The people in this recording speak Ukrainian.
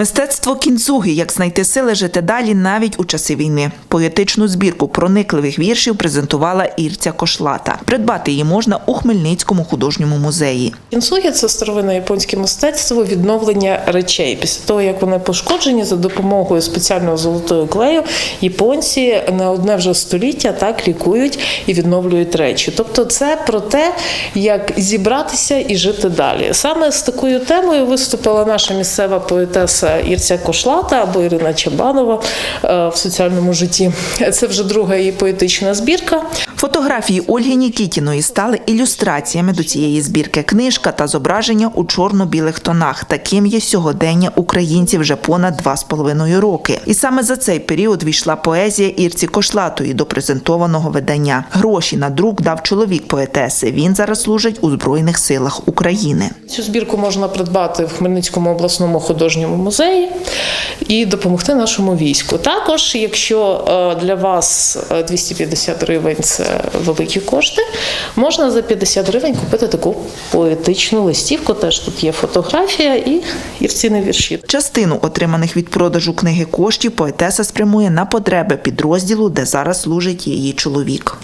Мистецтво кінцуги, як знайти сили жити далі навіть у часи війни. Поетичну збірку проникливих віршів презентувала Ірця Кошлата. Придбати її можна у Хмельницькому художньому музеї. Кінцугі це старовинне японське мистецтво відновлення речей. Після того, як вони пошкоджені за допомогою спеціального золотого клею, японці не одне вже століття так лікують і відновлюють речі. Тобто, це про те, як зібратися і жити далі. Саме з такою темою виступила наша місцева поетеса Ірця Кошлата або Ірина Чабанова е, в соціальному житті. Це вже друга її поетична збірка. Фотографії Ольги Нікітіної стали ілюстраціями до цієї збірки. Книжка та зображення у чорно-білих тонах. Таким є сьогодення українців вже понад два з половиною роки. І саме за цей період війшла поезія Ірці Кошлатої до презентованого видання. Гроші на друк дав чоловік поетеси. Він зараз служить у Збройних силах України. Цю збірку можна придбати в Хмельницькому обласному художньому музеї і допомогти нашому війську. Також, якщо е, для вас е, 250 гривень це великі кошти, можна за 50 гривень купити таку поетичну листівку. Теж тут є фотографія і ірціни вірші. Частину отриманих від продажу книги коштів поетеса спрямує на потреби підрозділу, де зараз служить її чоловік.